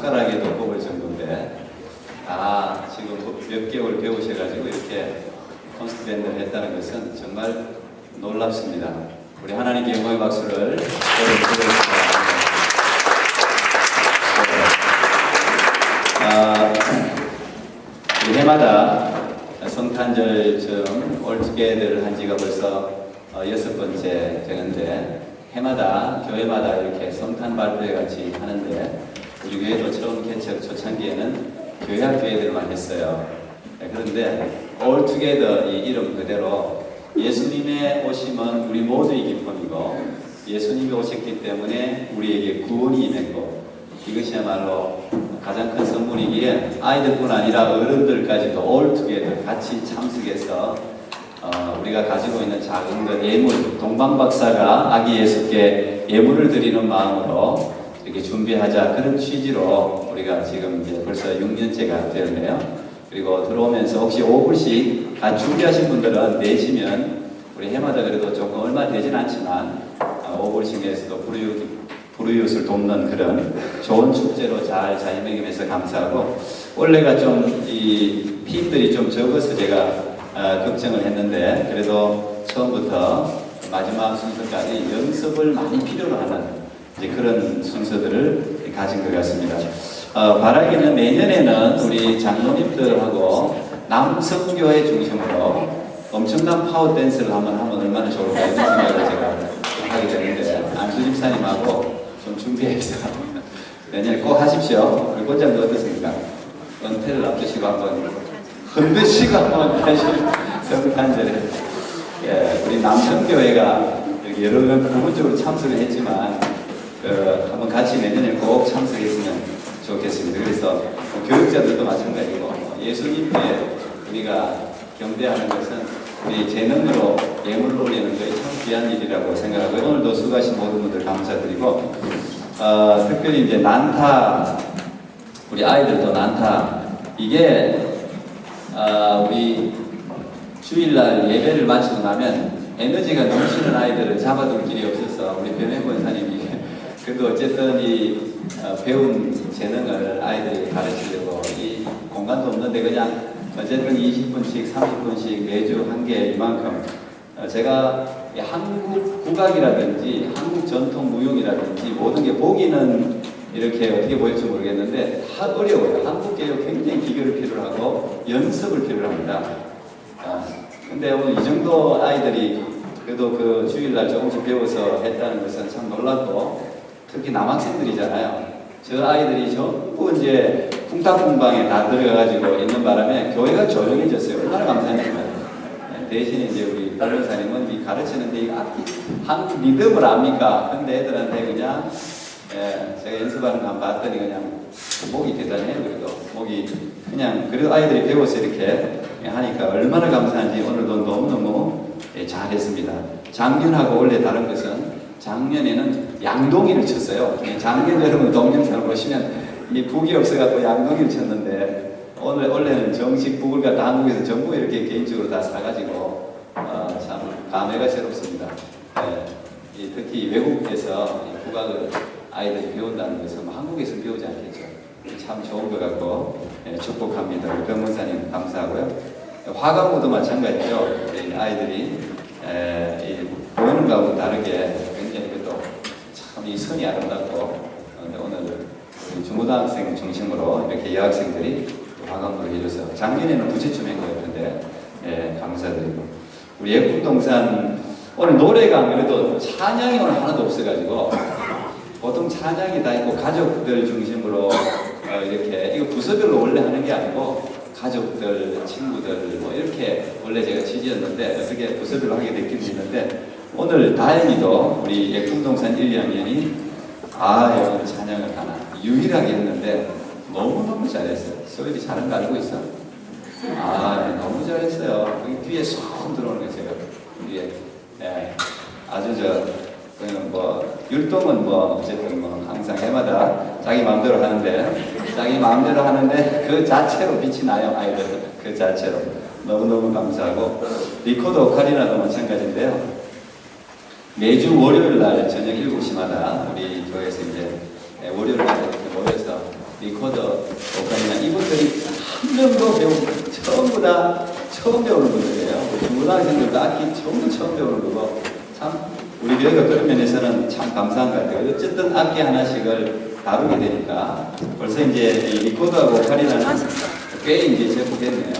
손가락에도 꼽을 정도인데 다 지금 몇 개월 배우셔가지고 이렇게 콘서트 밴드를 했다는 것은 정말 놀랍습니다. 우리 하나님께 영광의 박수를 드리겠습니다. 아, 우리 해마다 성탄절쯤 올투게더를 한 지가 벌써 어, 여섯 번째 되는데 해마다 교회마다 이렇게 성탄 발표회 같이 하는데 우리 교회도 처음 개척 초창기에는 교회 학 교회들만 했어요. 네, 그런데 올투게더 이 이름 그대로 예수님의 오심은 우리 모두의 기쁨이고 예수님이 오셨기 때문에 우리에게 구원이 임했고 이것이야말로 가장 큰 선물이기에 아이들뿐 아니라 어른들까지도 올투게더 같이 참석해서 어, 우리가 가지고 있는 작은 것 예물 동방 박사가 아기 예수께 예물을 드리는 마음으로 준비하자 그런 취지로 우리가 지금 이제 벌써 6년째가 되었네요. 그리고 들어오면서 혹시 5불씩 다 준비하신 분들은 내시면 우리 해마다 그래도 조금 얼마 되진 않지만 어, 5불씩 내서도 불이웃 불우이웃을 돕는 그런 좋은 축제로 잘 자임해김해서 감사하고 원래가 좀 이 피임들이 좀 적어서 제가 어, 걱정을 했는데 그래도 처음부터 마지막 순서까지 연습을 많이 필요로 하는 이제 그런 순서들을 가진 것 같습니다. 어, 바라기는 내년에는 우리 장로님들하고 남성교회 중심으로 엄청난 파워 댄스를 한번 하면 얼마나 좋을까 이런 생각을 제가 하게 되는데 안수 집사님하고 좀 준비해서 내년에 꼭 하십시오. 우리 권장도 어떻습니까? 은퇴를 앞두시고 한번 흔드시고 한번 다시 성탄절에 예, 우리 남성교회가 여러 명 부분적으로 참석을 했지만 같이 내년에 꼭 참석했으면 좋겠습니다. 그래서 뭐 교육자들도 마찬가지고 뭐 예수님께 우리가 경배하는 것은 우리 재능으로 예물을 올리는 것이 참 귀한 일이라고 생각하고 오늘도 수고하신 모든 분들 감사드리고 어, 특별히 이제 난타 우리 아이들도 난타 이게 어, 우리 주일날 예배를 마치고 나면 에너지가 넘치는 아이들을 잡아둘 길이 없어서 우리 변해 권사님이 그래도 어쨌든 이 어, 배운 재능을 아이들이 가르치려고 이 공간도 없는데 그냥 어쨌든 20분씩 30분씩 매주 한 개 이만큼 어, 제가 이 한국 국악이라든지 한국 전통 무용이라든지 모든 게 보기는 이렇게 어떻게 보일지 모르겠는데 다 어려워요. 한국 개혁 굉장히 기교를 필요로 하고 연습을 필요로 합니다. 아, 근데 오늘 이 정도 아이들이 그래도 그 주일날 조금씩 배워서 했다는 것은 참 놀랍고 특히 남학생들이잖아요. 저 아이들이 전부 이제 쿵탕쿵방에 다 들어가가지고 있는 바람에 교회가 조용해졌어요. 얼마나 감사합니까? 네, 대신에 이제 우리 달변사님은 이 가르치는데 이 악기, 한국 리듬을 압니까? 근데 애들한테 그냥 예, 제가 연습하는 거 봤더니 그냥 목이 대단해요. 그래도 목이 그냥 그래도 아이들이 배워서 이렇게 하니까 얼마나 감사한지 오늘도 너무너무 예, 잘했습니다. 작년하고 원래 다른 것은 작년에는 양동이를 쳤어요. 예, 작년 여러분 동영상을 보시면 이 북이 없어갖고 양동이를 쳤는데 오늘 원래는 정식 북을 갖다 한국에서 전부 이렇게 개인적으로 다 사가지고 어, 참 감회가 새롭습니다. 예, 이 특히 외국에서 이 국악을 아이들이 배운다는 것은 뭐 한국에서 배우지 않겠죠. 참 좋은 것 같고 예, 축복합니다. 병문사님 감사하고요. 화강무도 마찬가지죠. 아이들이 에, 이 보이는 거하고 다르게 굉장히 그래도 선이 아름답고 어, 근데 오늘 우리 중고등학생 중심으로 이렇게 여학생들이 화강무를 해줘서 작년에는 부채춤 한것 같은데 예, 감사드리고. 우리 예쁨동산 오늘 노래가 안 그래도 찬양이 오늘 하나도 없어가지고 보통 찬양이 다 있고 가족들 중심으로 어, 이렇게 이거 부서별로 원래 하는 게 아니고 가족들, 친구들 뭐 이렇게 원래 제가 취지였는데 어떻게 부서별로 하게 됐긴 했는데 오늘 다행히도 우리 예품동산 1, 2학년이 아 오늘 찬양을 하나 유일하게 했는데 너무너무 잘했어요. 소율이 거 알고 있어? 아 네, 너무 잘했어요. 여기 뒤에 쏙 들어오는 거 제가 뒤에 네, 아주 저 뭐 율동은 뭐 어쨌든 뭐 항상 해마다 자기 마음대로 하는데 자기 마음대로 하는데 그 자체로 빛이 나요 아이들 그 자체로 너무 너무 감사하고 리코더 오카리나도 마찬가지인데요 매주 월요일 날 저녁 7시마다 우리 교회에서 이제 월요일 날 모여서 리코더, 오카리나 이분들이 한 명도 배우 전부 다 처음 배우는 분들이에요. 우리 중고등학생들도 악기 전부 처음 배우는 거고 참 우리 교회가 그런 면에서는 참 감사한 것 같아요. 어쨌든 악기 하나씩을 다루게 되니까 벌써 이제 이 리코더하고 오카리나는 꽤 이제 제국됐네요.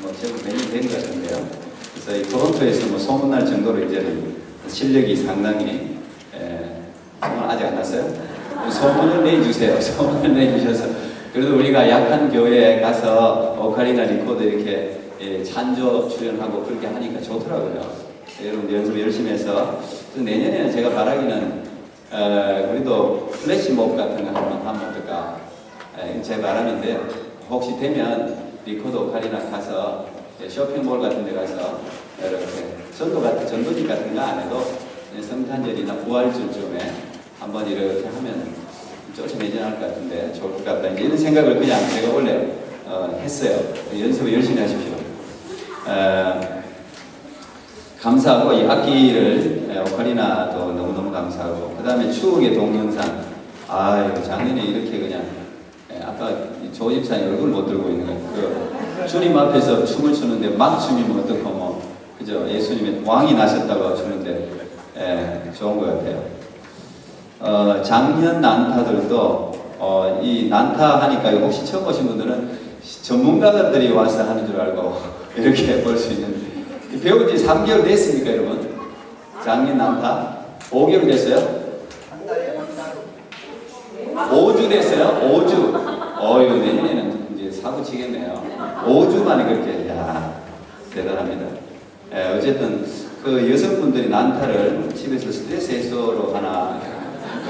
뭐 제국 몇년 된것 같은데요. 그래서 이 토론토에서 뭐 소문날 정도로 이제는 실력이 상당히 에, 소문 아직 안 났어요? 소문을 내주세요. 소문을 내주셔서 그래도 우리가 약한 교회에 가서 오카리나 리코더 이렇게 예, 찬조 출연하고 그렇게 하니까 좋더라고요. 여러분 연습 열심히 해서 또 내년에는 제가 바라기는 어, 우리도 플래시몹 같은 거 한번 하면 어떨까 예, 제 바람인데 혹시 되면 리코더 오카리나 가서 예, 쇼핑몰 같은 데 가서 전도 같은 전도지 같은 거 안 해도 예, 성탄절이나 부활절쯤에 한번 이렇게 하면 쫓아내지않을 것 같은데 좋을 것 같다. 이런 생각을 그냥 제가 원래 어, 했어요. 연습을 열심히 하십시오. 어, 감사하고 이 악기를 에, 오카리나도 너무너무 감사하고 그 다음에 추억의 동영상 아유 작년에 이렇게 그냥 에, 아까 이조 집사님 얼굴 못 들고 있는 거예요 그 주님 앞에서 춤을 추는데 막 춤이면 어떡하고 뭐 그죠? 예수님의 왕이 나셨다고 추는데 에, 좋은 것 같아요. 어, 작년 난타들도 어, 이 난타 하니까 혹시 처음 오신 분들은 전문가들이 와서 하는 줄 알고 이렇게 볼 수 있는. 배운 지 3개월 됐습니까 여러분? 작년 난타? 5개월 됐어요? 5주 됐어요? 5주. 어 이거 내년에는 이제 사고 치겠네요. 5주 만에 그렇게. 야 대단합니다 예, 어쨌든 그 여성분들이 난타를 집에서 스트레스 해소로 하나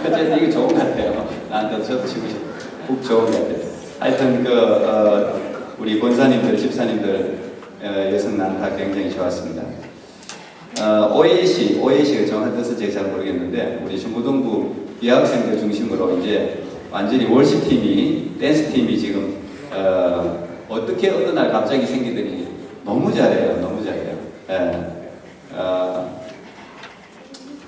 어쨌든 이거 좋은 것 같아요. 나한테 저도 치고 싶고 꼭 좋은 것 같아요. 하여튼 그 어, 우리 권사님들, 집사님들 어, 여성 난타 굉장히 좋았습니다. 어, OAC, OAC가 정확한 뜻은 제가 잘 모르겠는데 우리 중고등부 비학생들 중심으로 이제 완전히 월십 팀이 댄스 팀이 지금 어, 어떻게 어느 날 갑자기 생기더니 너무 잘해요, 너무. 예. 어,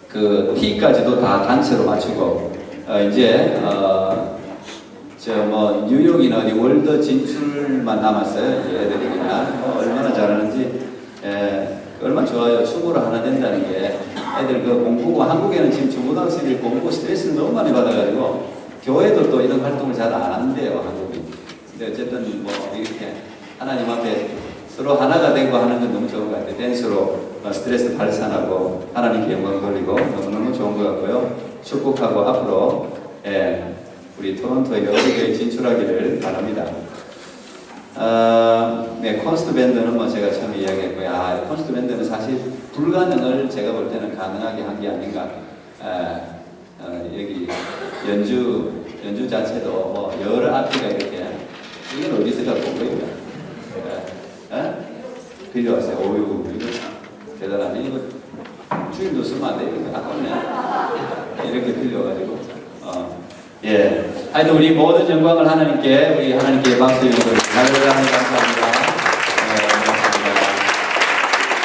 그 T까지도 다 단체로 맞추고 어, 이제 어, 저뭐 뉴욕이나 어디 월드 진출만 남았어요. 애들이 그냥 뭐 얼마나 잘하는지 에, 얼마나 좋아요. 춤으로 하나 된다는 게 애들 그 공부 한국에는 지금 중고등학생들이 공부 스트레스를 너무 많이 받아가지고 교회도 또 이런 활동을 잘 안 한대요 한국이. 근데 어쨌든 뭐 이렇게 하나님 앞에 서로 하나가 되고 하는 건 너무 좋은 것 같아요. 댄스로 어, 스트레스 발산하고 하나님께 영광 돌리고 너무너무 좋은 것 같고요. 축복하고 앞으로 예, 우리 토론토에 여기에 진출하기를 바랍니다. 어, 네, 콘스트 밴드는 뭐 제가 처음에 이야기했고요. 아, 콘스트 밴드는 사실 불가능을 제가 볼 때는 가능하게 한 게 아닌가. 에, 어, 여기 연주 연주 자체도 뭐 여러 악기가 이렇게 이건 어디서 갖고 온 거예요? 에? 에? 빌려왔어요. 오유 이거 대단하네. 이거 주인도 쓰면 안 돼. 이거 아깝네. 이렇게 빌려가지고 어. 예. 하여튼 우리 모든 영광을 하나님께 우리 하나님께 박수 드리고 감사합니다. 감사합니다.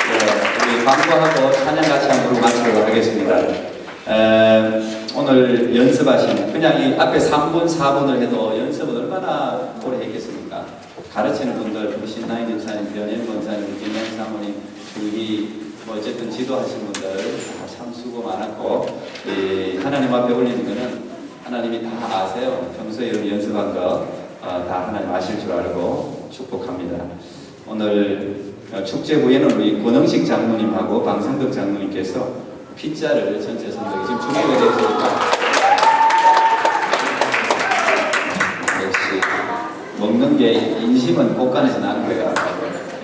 네, 우리 광고하고 찬양 같이 한번 마치도록 하겠습니다. 에, 오늘 연습하신 그냥 이 앞에 3분, 4분을 해도 연습은 얼마나 오래 했겠습니까? 가르치는 분들, 우리 신나인 집사님, 변현 권사님, 김양 사모님, 주희, 뭐 어쨌든 지도하신 분들 다참 수고 많았고 이 하나님 앞에 올리는 거는 하나님이 다 아세요. 평소에 여러분 연습한 거 어, 다 하나님 아실 줄 알고 축복합니다. 오늘 어, 축제 후에는 우리 권영식 장로님하고 방성덕 장로님께서 피자를 전체 선덕에 지금 준비가 되었으니까 먹는 게 인심은 곳간에서 나는 거야.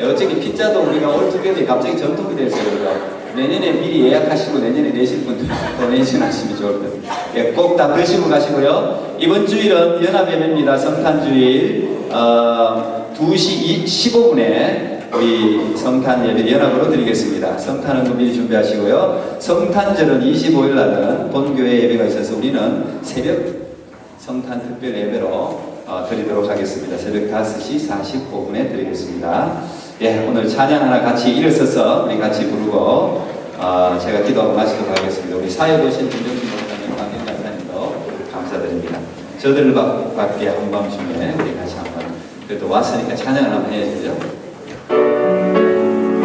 어차피 피자도 우리가 올투게더 갑자기 전통이 됐어요. 우리가. 내년에 미리 예약하시고 내년에 내실 분들 도네이션 하시면 좋을 것 같아요. 예, 꼭다 드시고 가시고요. 이번 주일은 연합예배입니다. 성탄주일 어, 2시 15분에 우리 성탄 예배 연합으로 드리겠습니다. 성탄은 미리 준비하시고요. 성탄절은 25일 날은 본교회 예배가 있어서 우리는 새벽 성탄 특별 예배로 어, 드리도록 하겠습니다. 새벽 5시 45분에 드리겠습니다. 예, 오늘 찬양 하나 같이 일어서서 우리 같이 부르고 어, 제가 기도하고 마치도록 하겠습니다. 우리 사회 도신 김정신 목사님, 강경 간사님도 감사드립니다. 저들밖에 한밤중에 우리 같이 한번 그래도 왔으니까 찬양을 한번 해야죠.